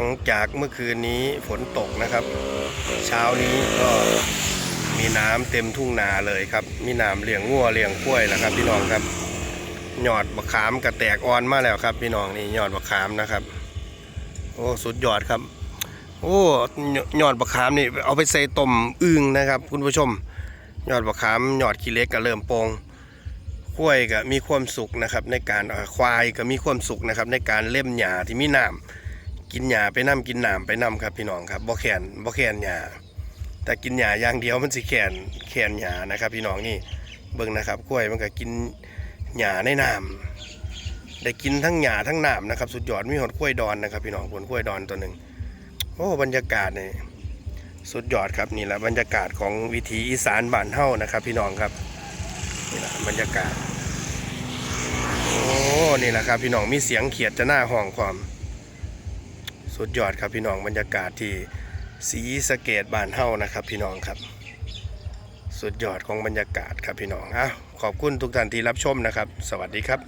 ลังจากเมื่อคืนนี้ฝนตกนะครับ เช้านี้ก็มีน้ำเต็มทุ่งนาเลยครับ มีน้ำเลี้ยงงัวเลี้ยงกล้วยแล้วครับ พี่น้องครับหยอดมะขามกระแตกอ่อนมาแล้วครับ พี่น้องนี่หยอดมะขามนะครับ โอ้สุดยอดครับ โอ้หยอดมะขามนี่เอาไปใส่ต้มอึ่งนะครับ คุณผู้ชมหยอดมะขามหยอดขี้เล็กก็เริ่มโปงกล้วยก็มีความสุขนะครับในการควายก็มีความสุขนะครับในการเล่มหญ้าที่มีน้ำ กินหญ้าไปน้ำกินหน้ำไปน้ำครับพี่น้องครับบ่แขนบ่แขนหญ้าแต่กินหญ้าอย่างเดียวมันสิแขนแขนหญ้านะครับพี่น้องนี่เบิ่งนะครับกล้วยมันก็กินหญ้าในน้ำได้กินทั้งหญ้าทั้งน้ำนะครับ สุดยอดมีหดกล้วยดอนนะครับ พี่น้องผลกล้วยดอนตัวหนึ่งโอ้บรรยากาศนี่สุดยอดครับนี่แหละบรรยากาศของวิถีอีสานบ้านเฮ้านะครับ พี่น้องครับนี่แหละบรรยากาศโอ้นี่แหละครับ พี่น้องมีเสียงเขียดจะหน้าห้องความ สุดยอดครับพี่น้องบรรยากาศที่สีสะเกตบ้านเฮ้านะครับ พี่น้องครับ สุดยอดของบรรยากาศครับพี่น้องอะขอบคุณทุกท่านที่รับชมนะครับ สวัสดีครับ